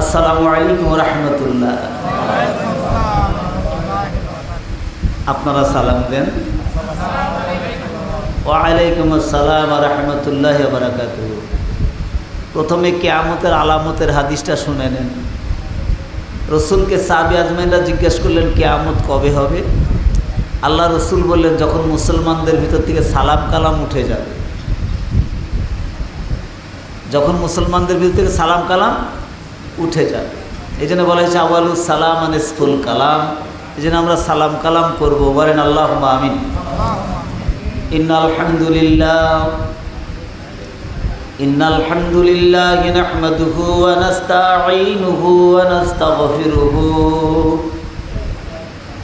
আসসালামু আলাইকুম রহমতুল্লাহ। আপনারা সালাম দেন। ওয়ালাইকুম আসসালাম রহমতুল্লাহ বারাকাত প্রথমে কেয়ামতের আলামতের হাদিসটা শুনে নেন। রসুলকে সাবি আজমাইনরা জিজ্ঞেস করলেন, কেয়ামত কবে হবে? আল্লাহ রসুল বললেন, যখন মুসলমানদের ভিতর থেকে সালাম কালাম উঠে যাবে। যখন মুসলমানদের ভিতর থেকে সালাম কালাম উঠে যাবে এই জন্য বলা হয়েছে আওয়ালুস সালাম আনিসফুল কালাম এই জন্য আমরা সালাম কালাম করবো বলেন আল্লাহ আমিন ইন আলহামদুলিল্লাহ إن الحمد لله نحمده ونستعينه ونستغفره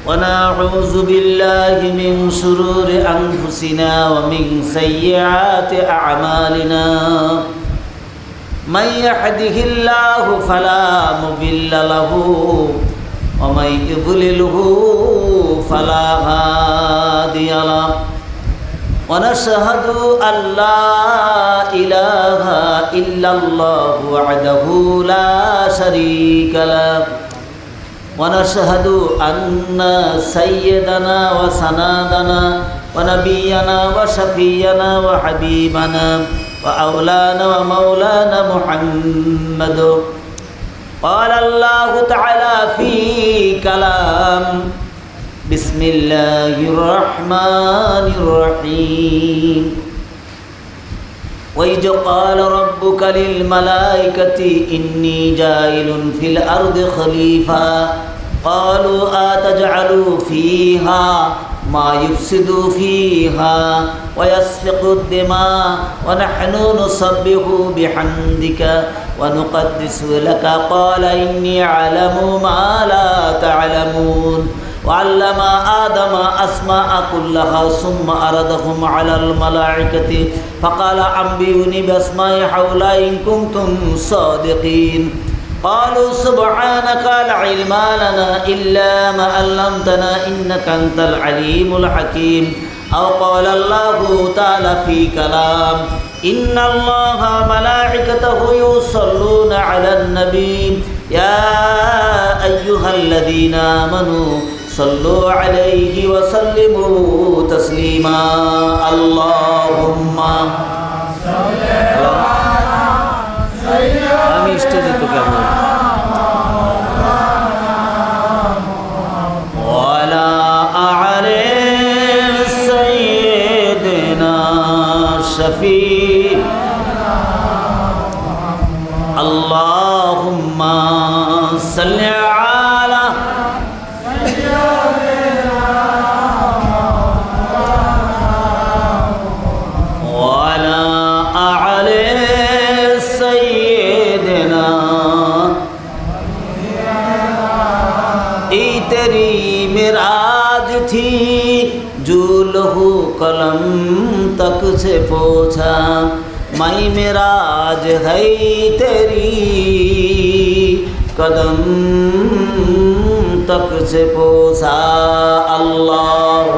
ونعوذ بالله من شرور أنفسنا ومن سيئات أعمالنا من يهده الله فلا مضل له ومن يضلله فلا هادي له ونشهد أن لا إله إلا الله وحده لا شريك له ونشهد أن سيدنا وسنادنا ونبينا وشفينا وحبيبنا وأولانا ومولانا محمد قال الله تعالى في كلام بسم الله الرحمن الرحيم وإذ قال ربك للملائكة إني جائل في الأرض خليفة قالوا أتجعل فيها ما يفسد فيها ويسفك الدماء ونحن نسبح بحمدك ونقدس لك قال إني أعلم ما لا تعلمون وعلم آدم أسماء كلها ثم أردهم على الملائكة فقال أنبئوني بأسماء هؤلاء إن كنتم صادقين قالوا سبحانك لا علم لنا إلا ما علمتنا إنك أنت العليم الحكيم. أو قال الله تعالى في كلام إن الله ملائكته يصلون على النبي. يا أيها الذين آمنوا صلوا عليه وسلموا تسليما. اللهم আমি স্টেজে তো কেমন ای تیری میراج تھی جو لہو قلم تک سے پوچھا میں میراج ہے تیری قدم تک سے پوچھا اللہ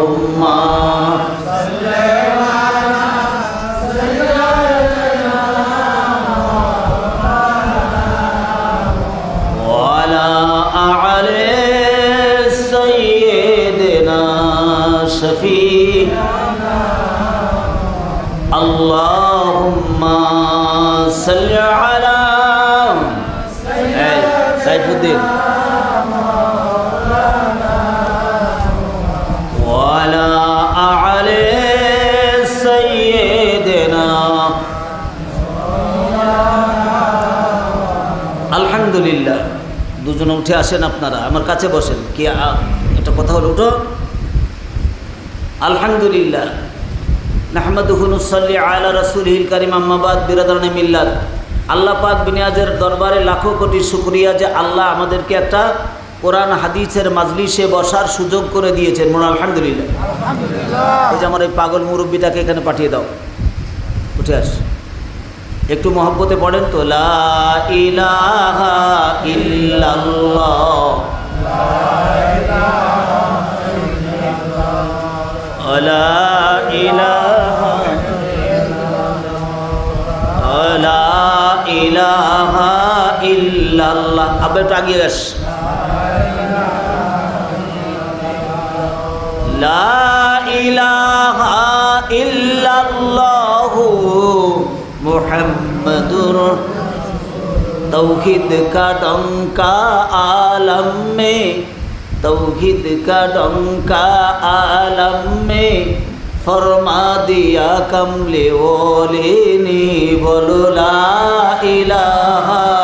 দিন। আলহামদুলিল্লাহ। দুজন উঠে আসেন আপনারা, আমার কাছে বসেন। কি একটা কথা হলো, উঠো। আলহামদুলিল্লাহ। নাহমাদুহুনুসল্লি আয়লা রসুল হিল কারিম আম্মাবাদ বিরাদান মিল্লাত আল্লাহ পাক বিনিয়াজের দরবারে লাখো কোটি শুক্রিয়া যে আল্লাহ আমাদেরকে একটা কোরআন হাদিসের মাজলিসে বসার সুযোগ করে দিয়েছেন। মনে আলহামদুলিল্লাহ। এই যে আমার এই পাগল মুরব্বীটাকে এখানে পাঠিয়ে দাও। উঠে আস। একটু মহব্বতে পড়েন তো লা ইলাহা ইল্লাল্লাহ। লা ইলাহা ইল্লাল্লাহ। আবার একটু আগিয়ে গেছ তৌহিদ কা ডঙ্কা আলম মে তৌহিদ কা ডঙ্কা আলম মে ফরমা দিয়া কমলে ওলে নি বলো লা ইলাহা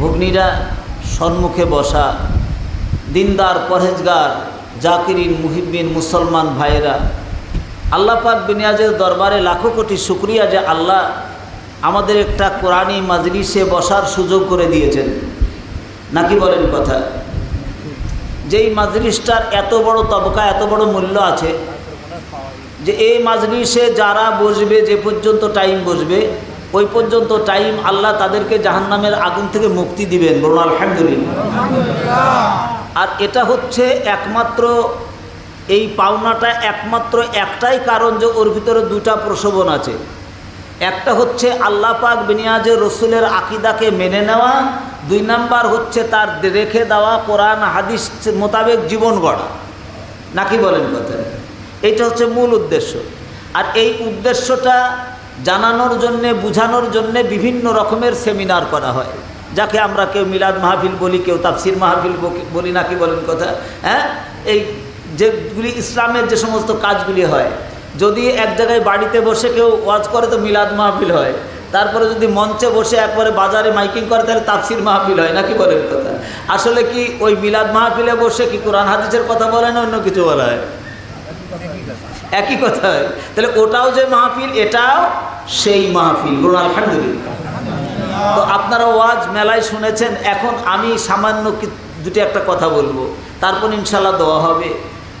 ভগ্নীরা সম্মুখে বসা, দিনদার পরহেজগার জাকিরিন মুহিব্বিন মুসলমান ভাইয়েরা, আল্লাহ পাক বিনিয়াজের দরবারে লাখো কোটি শুক্রিয়া যে আল্লাহ আমাদের একটা কোরআনী মাজলিসে বসার সুযোগ করে দিয়েছেন। নাকি বলেন কথা? যেই মাজলিসটার এত বড় তবকা, এত বড় মূল্য আছে, যে এই মাজলিসে যারা বসবে, যে পর্যন্ত টাইম বসবে ওই পর্যন্ত টাইম আল্লাহ তাদেরকে জাহান্নামের আগুন থেকে মুক্তি দিবেন। বলুন আলহামদুলিল্লাহ। আর এটা হচ্ছে একমাত্র এই পাওনাটা একমাত্র একটাই কারণ যে ওর ভিতরে দুটা প্রসবন আছে। একটা হচ্ছে আল্লাহ পাক বিনিয়াজের রসুলের আকিদাকে মেনে নেওয়া দুই নাম্বার হচ্ছে তার রেখে দেওয়া কোরআন হাদিস মোতাবেক জীবন গড়া। নাকি বলেন কথা এইটা হচ্ছে মূল উদ্দেশ্য। আর এই উদ্দেশ্যটা জানানোর জন্যে, বুঝানোর জন্যে বিভিন্ন রকমের সেমিনার করা হয়। যাকে আমরা কেউ মিলাদ মাহফিল বলি, কেউ তাফসির মাহফিল বলি নাকি বলেন কথা? হ্যাঁ? এই যেগুলি ইসলামের যে সমস্ত কাজগুলি হয়, যদি এক জায়গায় বাড়িতে বসে কেউ ওয়াজ করে তো মিলাদ মাহফিল হয়। তারপরে যদি মঞ্চে বসে একবারে বাজারে মাইকিং করে, তাহলে তাফসির মাহফিল হয় নাকি বলেন কথা? আসলে কি ওই মিলাদ মাহফিলে বসে কি কোরআন হাদিসের কথা বলে না অন্য কিছু বলা হয়? একই কথা। তাহলে ওটাও যে মাহফিল এটাও সেই মাহফিল। বলুন আলহামদুলিল্লাহ। তো আপনারা ওয়াজ মেলায় শুনেছেন এখন আমি সামান্য দুটি একটা কথা বলব। তারপর ইনশাল্লাহ দেওয়া হবে।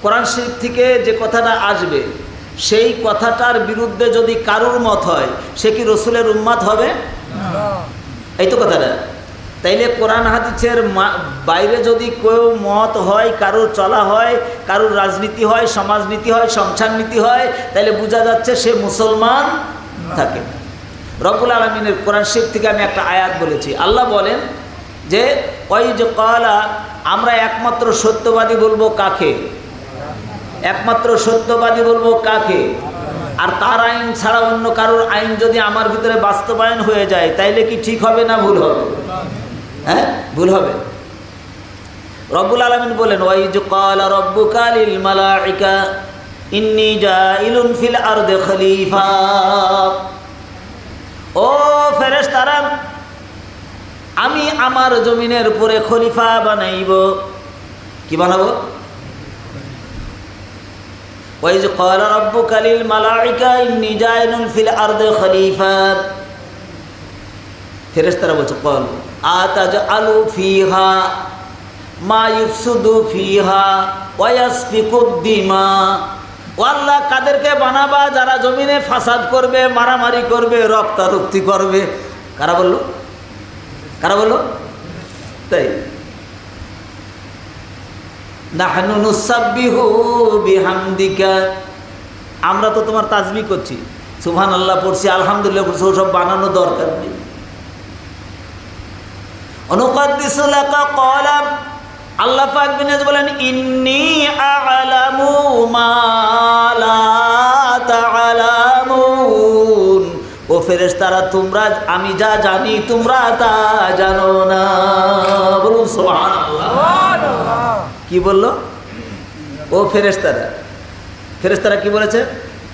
কোরআন শরীফ থেকে যে কথাটা আসবে সেই কথাটার বিরুদ্ধে যদি কারুর মত হয় সে কি রসুলের উম্মাদ হবে? এই তো কথাটা। তাইলে কোরআন হাদিসের বাইরে যদি কেউ মত হয়, কারোর চলা হয়, কারোর রাজনীতি হয়, সমাজনীতি হয় সংসার নীতি হয়, তাইলে বোঝা যাচ্ছে সে মুসলমান থাকে। রব্বুল আলমিনের কোরআন শিব থেকে আমি একটা আয়াত বলেছি। আল্লাহ বলেন যে ওই যে কলা আমরা একমাত্র সত্যবাদী বলব কাকে? একমাত্র সত্যবাদী বলব কাকে? আর তার আইন ছাড়া অন্য কারোর আইন যদি আমার ভিতরে বাস্তবায়ন হয়ে যায়, তাইলে কি ঠিক হবে না ভুল হবে? হ্যাঁ? ভুল হবে। রব্বুল আলমিন বলেন কালিল খলিফা। আমি আমার জমিনের উপরে খলিফা বানাইব। কি বানাবো? ওই যে কয়লা রব্বু কালিল মালাইকা ইন্নি জাইলুন ফিল আর্দ খলিফা। ফেরেস্তারা বলছে কল আতাজ আলু ফিহা, মা ইউসুদু ফিহা ওয়াসফিকুদ্দিমা ও কাদেরকে বানাবা? যারা জমিনে ফাসাদ করবে, মারামারি করবে, রক্তারক্তি করবে। কারা বলল? কারা বলল? তাই। আমরা তো তোমার তাজবি করছি। সুবহান আল্লাহ পড়ছি, আলহামদুলিল্লাহ পড়ছি, ওসব বানানো দরকার নেই। অনুকাদ্দিসু লাকা ক্বালা আল্লাহ পাক বিনাজ বলেন ইন্নী আ'লামু মা লা তা'লামুন ও ফেরেশতারা তোমরা আমি যা জানি তোমরা তা জানো না। বলুন সুবহানাল্লাহ। কি বলল? ও ফেরেশতারা। ফেরেশতারা কি বলেছে?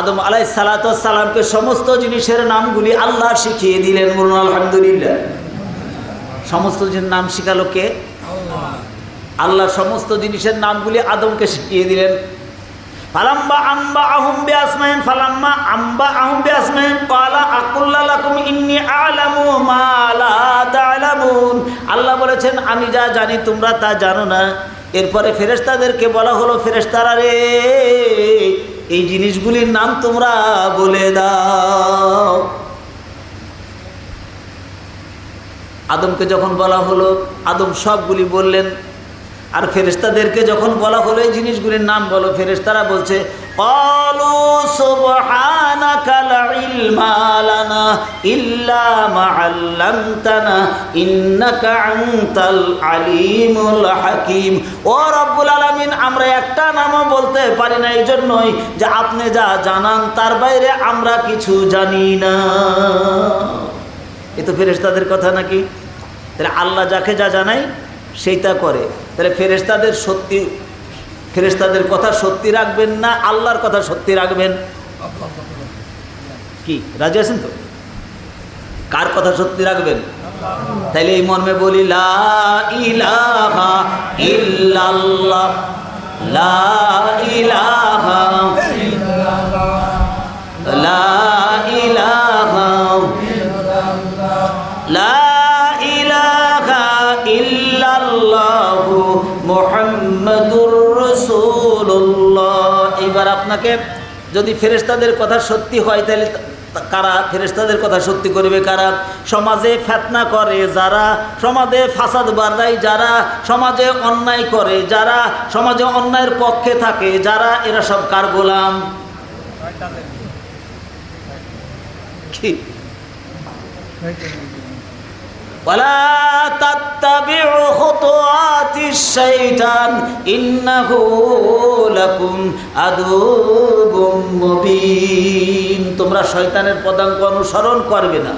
আদম আলাই সালাতামকে সমস্ত জিনিসের নামগুলি আল্লাহ শিখিয়ে দিলেন বলুন, আলহামদুলিল্লাহ। সমস্ত জিনিসের নাম শিখালো কে? আল্লাহ সমস্ত জিনিসের নামগুলি আদমকে শিখিয়ে দিলেন। ফালাম্বা আম্বা আহুম বি আসমাইন ফালাম্মা আম্বা আহুম বি আসমাইন ক্বালা আকুল্লা লাকুম ইন্নী আ'লামু মা লা তা'লামুন। আল্লাহ বলেছেন, আমি যা জানি তোমরা তা জানো না। এরপরে ফেরেশতাদেরকে বলা হলো, ফেরেশতারা রে এই জিনিসগুলির নাম তোমরা বলে দাও। আদমকে যখন বলা হলো, আদম সবগুলি বললেন। আর ফেরেস্তাদেরকে যখন বলা হলো এই জিনিসগুলির নাম বলো ফেরেস্তারা বলছে অলু সুবহানাকা লা ইলমা লানা ইল্লা মা আল্লামতানা ইন্নাকা আনতাল আলিমুল হাকিম ও রব্বুল আমরা একটা নামও বলতে পারি না এই জন্যই যে আপনি যা জানান তার বাইরে আমরা কিছু জানি না। এ তো ফেরেশতাদের কথা নাকি? তাহলে আল্লাহ যাকে যা জানায়, সেইটা করে। তাহলে ফেরেশতাদের সত্যি ফেরেশতাদের কথা সত্যি রাখবেন না, আল্লাহর কথা সত্যি রাখবেন? কি, রাজি আছেন তো? কার কথা সত্যি রাখবেন? তাইলে এই মর্মে বলি, লা ইলাহা ইল্লাল্লাহ, লা ইলাহা এবার যদি ফেরেশতাদের কথা সত্যি হয়, তাহলে কারা ফেরেশতাদের কথা সত্যি করবে? কারা? সমাজে ফেতনা করে, যারা সমাজে ফাসাদ বাড়ায়, যারা সমাজে অন্যায় করে, যারা সমাজে অন্যায়ের পক্ষে থাকে, যারা এরা সব কার গোলাম? কি? ওয়ালা তাত্তাবিউ খুতুআতিশ শাইতান ইন্নাহু লাকুম আদুবুম তোমরা শয়তানের পদাঙ্ক অনুসরণ করবে না।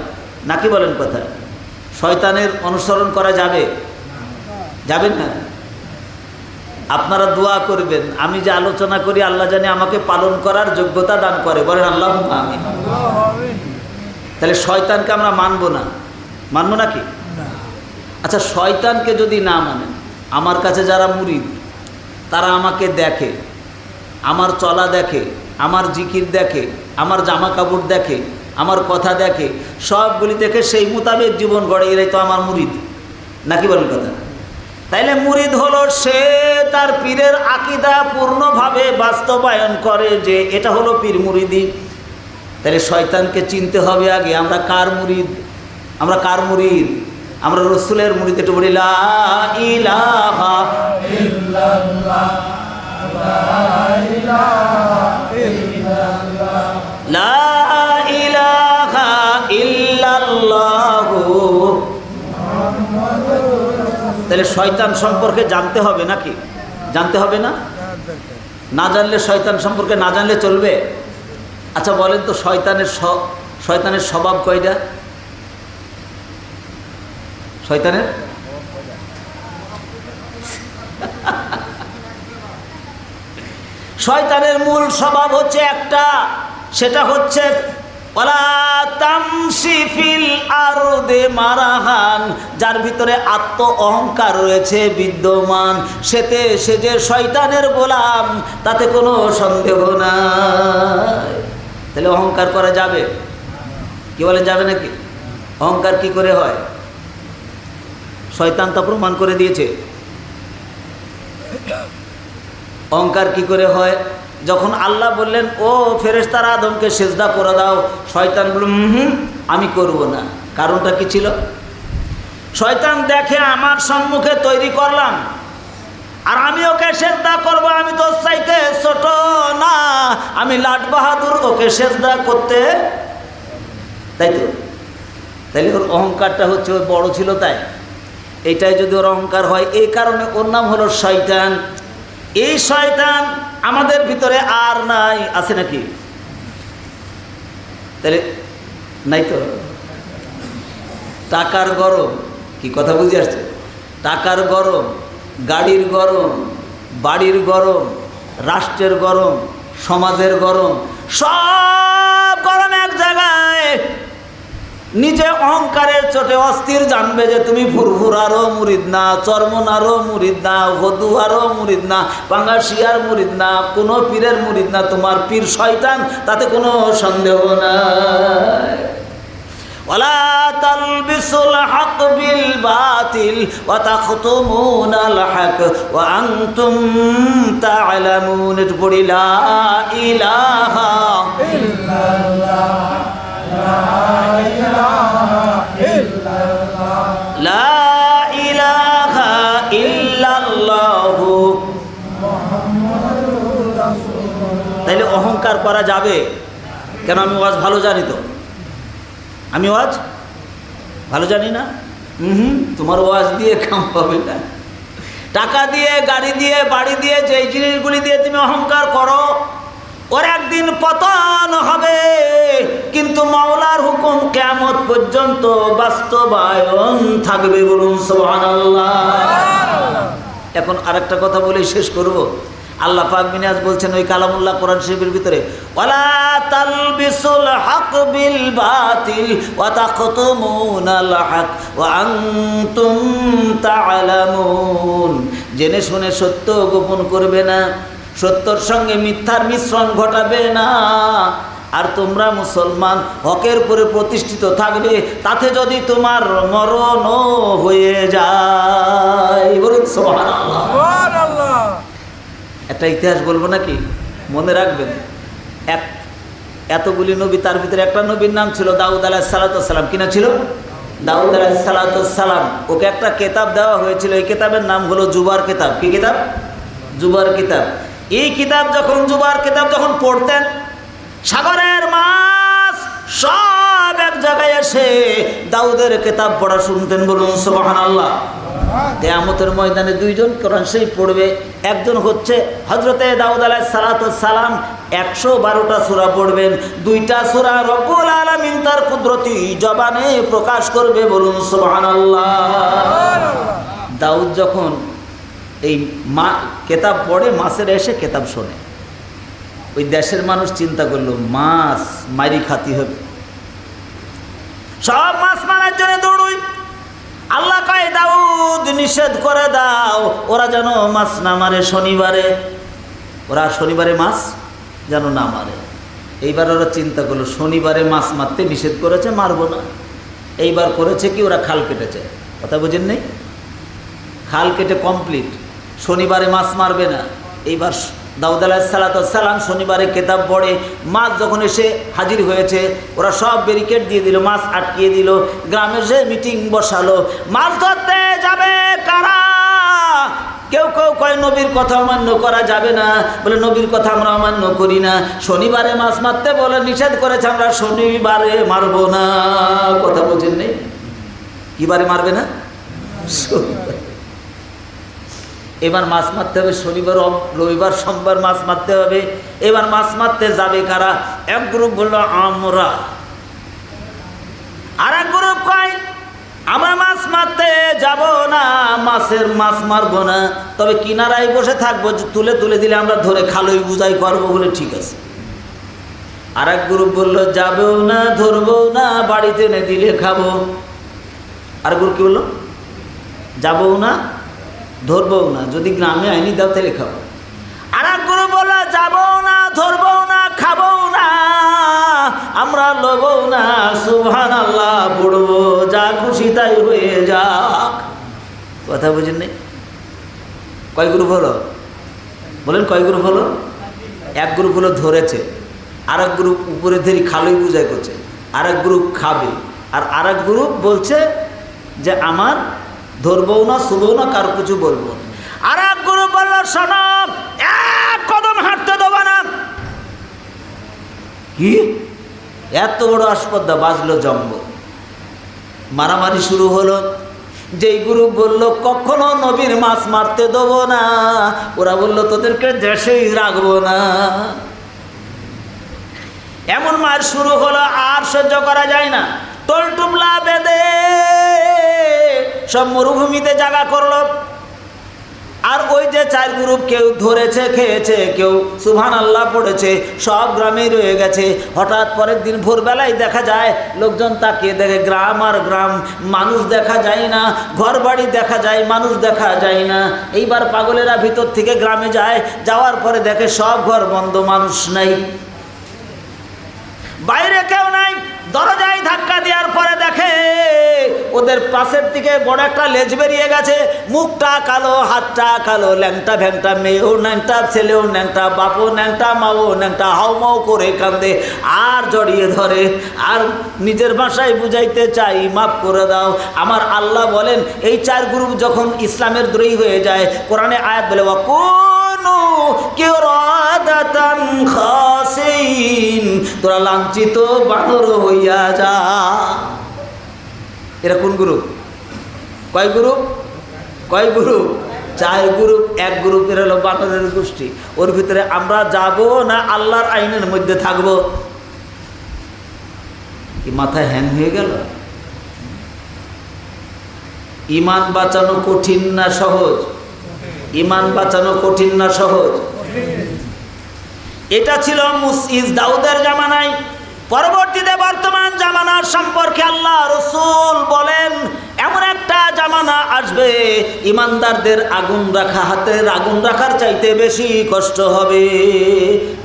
নাকি বলেন কথা? শয়তানের অনুসরণ করা যাবে? যাবে না। আপনারা দোয়া করবেন। আমি যে আলোচনা করি আল্লাহ জানে আমাকে পালন করার যোগ্যতা দান করে। বলেন আল্লাহ আমি তাহলে শয়তানকে আমরা মানব না। মানবো নাকি আচ্ছা শয়তানকে যদি না মানেন আমার কাছে যারা মুরিদ, তারা আমাকে দেখে, আমার চলা দেখে, আমার জিকির দেখে, আমার জামা কাপড় দেখে, আমার কথা দেখে, সবগুলি দেখে সেই মোতাবেক জীবন গড়ে, এরাই তো আমার মুরিদ। নাকি বলেন কথা? তাইলে মুরিদ হলো সে তার পীরের আকিদা পূর্ণভাবে বাস্তবায়ন করে যে এটা হলো পীর মুরিদি। তাহলে শয়তানকে চিনতে হবে আগে, আমরা কার মুরিদ? আমরা কার মুরিদ? আমরা রসুলের মুড়িতে একটু বলি তাহলে শয়তান সম্পর্কে জানতে হবে নাকি? জানতে হবে না? না জানলে শয়তান সম্পর্কে না জানলে চলবে? আচ্ছা বলেন তো, শয়তানের শয়তানের স্বভাব কয়টা? শয়তানের? শয়তানের মূল স্বভাব হচ্ছে একটা, সেটা হচ্ছে মারাহান, যার ভিতরে আত্ম অহংকার রয়েছে, বিদ্যমান, সেতে সে যে শয়তানের গোলাম, তাতে কোনো সন্দেহ নাই। তাহলে অহংকার করা যাবে? কি বলে যাবে নাকি? অহংকার কি করে হয়? শয়তান তা প্রমাণ করে দিয়েছে। অহংকার কি করে হয়? যখন আল্লাহ বললেন, ও ফেরেশতারা, আদমকে সেজদা করে দাও। শয়তান বলল হুম, আমি করব না। কারণটা কি ছিল? শয়তান দেখে আমার সম্মুখে তৈরি করলাম। আর আমি ওকে সেজদা করব, আমি তো চাইতে ছোট না। আমি লাট বাহাদুর ওকে সেজদা করতে তাই তো? তাইলে ওর অহংকারটা হচ্ছে, ওর বড় ছিল তাই। এটাই যদি ওর অহংকার হয় এই কারণে ওর নাম হলো শয়তান। এই শয়তান আমাদের ভিতরে আর নাই, আছে নাকি? তাহলে নাই তো? টাকার গরম, কি কথা বুঝে আসছে? টাকার গরম, গাড়ির গরম, বাড়ির গরম, রাষ্ট্রের গরম, সমাজের গরম, সব গরম এক জায়গায়। নিজে অহংকারের চোটে অস্থির জানবে যে তুমি ফুরফুরারও মুরিদ না চর্মনারও মুরিদ না হদুয়ারও মুরিদ না পাঙ্গাসিয়ার মুরিদ না কোনো পীরের মুরিদ না তোমার পীর শয়তান তাতে কোনো সন্দেহ নাই ولا تلبسوا الحق بالباطل وتختمون الحق وأنتم تعلمون تقول لا إله لا إله إلا الله তাইলে অহংকার করা যাবে? কেন আমি ওয়াজ ভালো জানি তো? আমি ওয়াজ ভালো জানি না? হুম তোমার ওয়াজ দিয়ে কাম পাবে না। টাকা দিয়ে, গাড়ি দিয়ে, বাড়ি দিয়ে, যেই জিনিসগুলি দিয়ে তুমি অহংকার করো ওর একদিন পতন হবে। কিন্তু মাওলার হুকুম কেমত পর্যন্ত বাস্তবায়ন থাকবে বলুন সুবহানাল্লাহ। এখন আরেকটা কথা বলে শেষ করব। আল্লাহ পাক বলছেন ওই কালামুল্লাহ কোরআন শরীফের ভিতরে, ওয়ালা ওয়া জেনে শুনে সত্য গোপন করবে না। সত্যর সঙ্গে মিথ্যার মিশ্রণ ঘটাবে না। আর তোমরা মুসলমান হকের পরে প্রতিষ্ঠিত থাকবে তাতে যদি তোমার মরণ হয়ে যায়। বলুন একটা ইতিহাস বলব নাকি? মনে রাখবেন এক এতগুলি নবী তার ভিতরে একটা নবীর নাম ছিল দাউদ আলাহ সালাতাম কিনা ছিল? দাউদ আলাহ সালাতাম ওকে একটা কেতাব দেওয়া হয়েছিল। এই কেতাবের নাম হলো জুবার কেতাব। কি কিতাব? জুবার কিতাব। এই কিতাব যখন জুবার কিতাব যখন পড়তেন সাগরের মাছ সব এক জায়গায় এসে দাউদের কিতাব পড়া শুনতেন বলুন সোবাহান আল্লাহ কেয়ামতের ময়দানে দুইজন কোরআন শরীফ পড়বে একজন হচ্ছে হজরতে দাউদ আলাহ সালাত সালাম একশো বারোটা সুরা পড়বেন দুইটা সুরা রব্বুল আলমিন তার কুদরতি জবানে প্রকাশ করবে বলুন সোবাহান দাউদ যখন এই মা, কেতাব পড়ে, মাছের এসে কেতাব শোনে। ওই দেশের মানুষ চিন্তা করল, মাছ মারি খাতি হবে। সব মাছ মারার জন্য দৌড়ুই। আল্লাহ কয়, দাউদ, নিষেধ করে দাও। ওরা যেন মাছ না মারে শনিবারে। ওরা শনিবারে মাছ যেন না মারে। এইবার ওরা চিন্তা করল, শনিবারে মাছ মারতে নিষেধ করেছে, মারবো না। এইবার করেছে কি, ওরা খাল কেটেছে। কথা বুঝেন নেই? খাল কেটে কমপ্লিট শনিবারে মাছ মারবে না। এইবার দাউদ সালাম শনিবারে কেতাব পড়ে, মাছ যখন এসে হাজির হয়েছে, ওরা সব ব্যারিকেড দিয়ে দিল, মাছ আটকিয়ে দিল গ্রামের যে মিটিং বসালো, মাছ ধরতে যাবে কারা? কেউ কেউ কয়, নবীর কথা অমান্য করা যাবে না। বলে, নবীর কথা আমরা অমান্য করি না। শনিবারে মাছ মারতে বলে, নিষেধ করেছে, আমরা শনিবারে মারবো না। কথা বলছেন নেই? কিবারে মারবে না? এবার মাছ মারতে হবে, শনিবার রবিবার, সোমবার মাছ মারতে হবে। এবার মাছ মারতে যাবে কারা? এক গ্রুপ বলল, আমরা। আর এক গ্রুপ কয়, আমরা মাছ মারতে যাব না, মাছের মাছ মারবো না। তবে কিনারায় বসে থাকব তুলে তুলে দিলে আমরা ধরে খালোই বুঝাই করব বলে ঠিক আছে। আর এক গ্রুপ বলল, যাবেও না ধরবো না, বাড়িতে এনে দিলে খাব। আর গ্রুপ কি বলল, যাবও না ধরবও না, যদি গ্রামে আইনি দাও তাহলে খাব। আর এক গ্রুপ বলল যাবও না ধরবো না খাব না, আমরা লবও না সুভান আল্লাহ পড়ব, যা খুশি তাই হয়ে যাক। কথা বুঝেন নেই? কয় গ্রুপ হলো বলেন কয় গ্রুপ হলো এক গ্রুপ হলো ধরেছে। আর এক গ্রুপ উপরে ধরি খালোই বুঝাই করছে। আর এক গ্রুপ খাবে। আর আর এক গ্রুপ বলছে যে, আমার ধরবও না শুবও না, কারও কিছু বলব আর এক গ্রুপ বলল সনব এক কদম হাঁটতে দেবো না। কি? এত বড় আসপদ্দা বাজলো জম্ব মারামারি শুরু হলো। যেই গুরু বলল, কখনো নবীর মাছ মারতে দেবো না। ওরা বলল, তোদেরকে দেশেই রাখব না। এমন মার শুরু হলো, আর সহ্য করা যায় না। টলটুবলা বেঁধে সব মরুভূমিতে জায়গা করল। আর ওই যে চার গ্রুপ কেউ ধরেছে, খেয়েছে, কেউ সুভান আল্লাহ পড়েছে, সব গ্রামেই রয়ে গেছে। হঠাৎ পরের দিন ভোরবেলায় দেখা যায়, লোকজন তাকিয়ে দেখে গ্রাম আর গ্রাম, মানুষ দেখা যায় না ঘর বাড়ি দেখা যায়, মানুষ দেখা যায় না। এইবার পাগলেরা ভিতর থেকে গ্রামে যায়, যাওয়ার পরে দেখে সব ঘর বন্ধ, মানুষ নাই। বাইরে কেউ নাই দরজায় ধাক্কা দেওয়ার পরে দেখে ওদের পাশের দিকে বড় একটা লেজ বেরিয়ে গেছে। মুখটা কালো, হাতটা কালো, ল্যাংটা ভ্যাংটা, মেয়েও ন্যাংটা, ছেলেও ন্যাংটা, বাপও ন্যাংটা, মাও ন্যাংটা, হাও মাও করে কান্দে, আর জড়িয়ে ধরে। আর নিজের ভাষায় বুঝাইতে চাই, মাফ করে দাও। আমার আল্লাহ বলেন, এই চার গ্রুপ যখন ইসলামের দ্রোহী হয়ে যায়, কোরআনে আয়াত বলে কোনো খাসিন। তোরা লাঞ্ছিত বানর হইয়া যা। এরা কোন গ্রুপ? কয় গ্রুপ? কয় গ্রুপ? চার গ্রুপ, এক গ্রুপের হলো বানরের গোষ্ঠী। ওর ভিতরে আমরা যাব না আল্লাহর আইনের মধ্যে থাকব? কি মাথায় হ্যাং হয়ে গেল? ইমান বাঁচানো কঠিন না সহজ? ইমান বাঁচানো কঠিন না সহজ। এটা ছিল মুসিজ দাউদের জামানায়। পরবর্তীতে বর্তমান জামানার সম্পর্কে আল্লাহ রসুল বলেন, এমন একটা জামানা আসবে, ইমানদারদের আগুন রাখা, হাতের আগুন রাখার চাইতে বেশি কষ্ট হবে।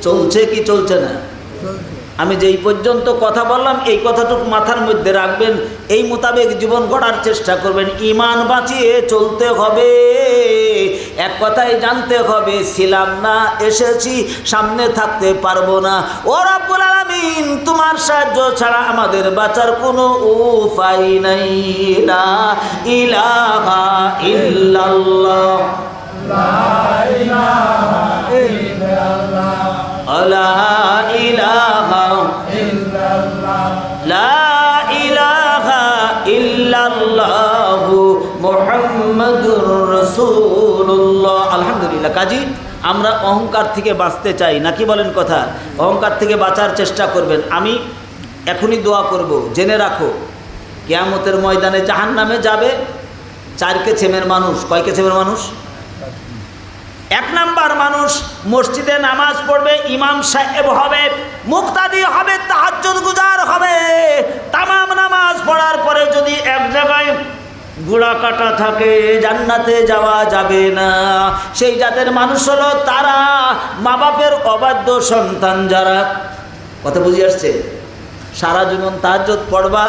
চলছে কি চলছে না? আমি যেই পর্যন্ত কথা বললাম, এই কথাটুকু মাথার মধ্যে রাখবেন, এই মোতাবেক জীবন গড়ার চেষ্টা করবেন। ইমান বাঁচিয়ে চলতে হবে। এক কথাই জানতে হবে, ছিলাম না, এসেছি, সামনে থাকতে পারব না। ও রব্বুল তোমার সাহায্য ছাড়া আমাদের বাঁচার কোনো উপায় নাই। লা ইলাহা ইল্লাল্লাহ। লা ইলাহা আলহামদুলিল্লাহ। কাজী, আমরা অহংকার থেকে বাঁচতে চাই। নাকি বলেন কথা? অহংকার থেকে বাঁচার চেষ্টা করবেন। আমি এখনই দোয়া করব, জেনে রাখো। কেয়ামতের ময়দানে জাহান নামে যাবে চার কেছেমের মানুষ। কয় কেছেমের মানুষ? এক নাম্বার মানুষ মসজিদে নামাজ পড়বে, ইমাম সাহেব হবে, মুক্তাদি হবে, তাহাজ্জুদ গুজার হবে। তামাম নামাজ পড়ার পরে যদি এক জায়গায় গুড়া কাটা থাকে, জান্নাতে যাওয়া যাবে না। সেই জাতের মানুষ হলো তারা মা বাপের অবাধ্য সন্তান যারা। কথা বুঝে আসছে? সারা জীবন তাহাজ্জুদ পড়বা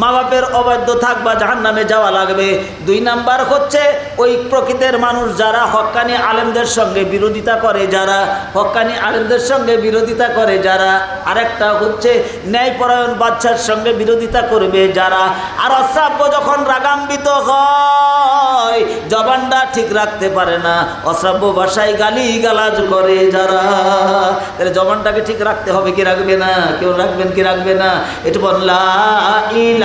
মা বাপের অবাধ্য থাকবা জাহান নামে যাওয়া লাগবে। দুই নাম্বার হচ্ছে, ওই প্রকৃতের মানুষ যারা হক্কানি আলেমদের সঙ্গে বিরোধিতা করে যারা হক্কানি আলেমদের সঙ্গে বিরোধিতা করে যারা, আরেকটা হচ্ছে ন্যায়পরায়ণ বাচ্চার সঙ্গে বিরোধিতা করবে যারা। আর অশ্রাব্য যখন রাগাম্বিত হয়, জবানটা ঠিক রাখতে পারে না, অশ্রাব্য ভাষায় গালি গালাজ করে যারা। তাহলে জবানটাকে ঠিক রাখতে হবে, কি রাখবে না, কেউ রাখবেন, কি রাখবে না? একটু বললা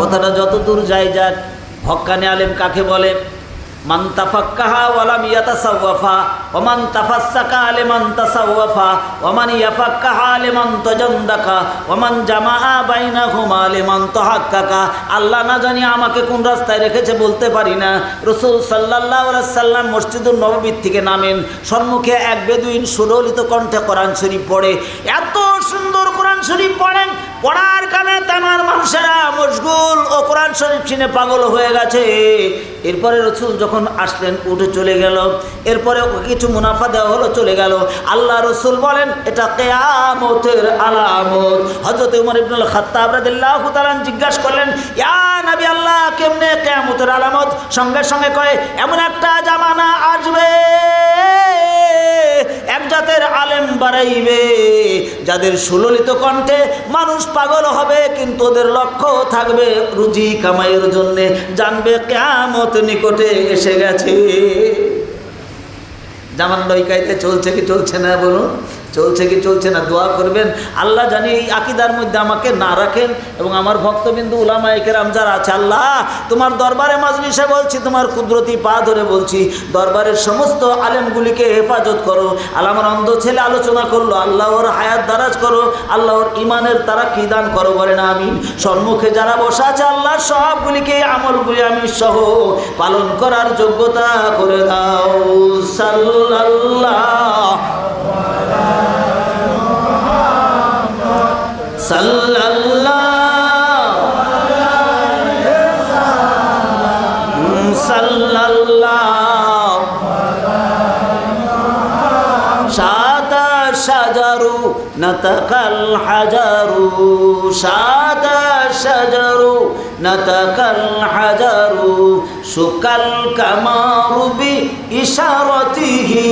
কথাটা যত দূর যায় যাক ভক্কানে আলেম কাকে বলে? মান্তাফাক্কাহা ওয়ালাম ইয়াতাসাওয়াফা। ওমান তাফাসসাকা লিমান তাসাওয়াফা, ওমান ইয়াফাক্কাহা লিমান তাজান্দাকা, ওমান জামাআ বাইনাহুমা লিমান তাহাক্কাকা। আল্লাহ না জানি আমাকে কোন রাস্তায় রেখেছে বলতে পারি না। রসুল সাল্লাল্লাহু সাল্লাম মসজিদুল নববীর থেকে নামেন। সম্মুখে এক বেদুইন সুললিত কণ্ঠে কোরআন শরীফ পড়ে। এত সুন্দর কোরআন শরীফ পড়েন, পড়ার কানে তামার মানুষেরা মশগুল ও কোরআন শরীফ চিনে পাগল হয়ে গেছে। এরপরে রসুল যখন আসলেন, উঠে চলে গেল। এরপরে কিছু মুনাফা দেওয়া হলো, চলে গেল। আল্লাহ রসুল বলেন, এটা কেয়ামতের আলামত। হজরত উমর ইবনুল খাত্তাব রাদিল্লাহু তাআলা জিজ্ঞাসা করলেন, ইয়া নবী আল্লাহ, কেমনে কেয়ামতের আলামত? সঙ্গে সঙ্গে কয়ে, এমন একটা জামানা আসবে, এক জাতের আলেম বাড়াইবে যাদের সুললিত কণ্ঠে মানুষ পাগল হবে, কিন্তু ওদের লক্ষ্য থাকবে রুজি কামাইয়ের জন্যে। জানবে কেমত নিকটে এসে গেছে। জামান লইকাইতে চলছে কি চলছে না বলুন? চলছে কি চলছে না, দোয়া করবেন। আল্লাহ জানি এই আকিদার মধ্যে আমাকে না রাখেন এবং আমার ভক্তবিন্দু উলামাইকেরাম যারা আছে, আল্লাহ তোমার দরবারে মাজলিসে বলছি, তোমার কুদরতি পা ধরে বলছি, দরবারের সমস্ত আলেমগুলিকে হেফাজত করো। আল্লাহ আমার অন্ধ ছেলে আলোচনা করল, আল্লাহ ওর হায়াত দারাজ করো আল্লাহর ইমানের তারা কি দান করো বলে না আমি সম্মুখে যারা বসা আছে, আল্লাহ সবগুলিকে আমলগুলি আমি সহ পালন করার যোগ্যতা করে দাও। সাল্লাল্লাহ। নতকাল হাজারু সাদা সাজারু নতকাল হাজারু সুকাল কামারু বি ইশারতিহি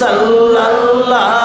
সাল্লাল্লাহ।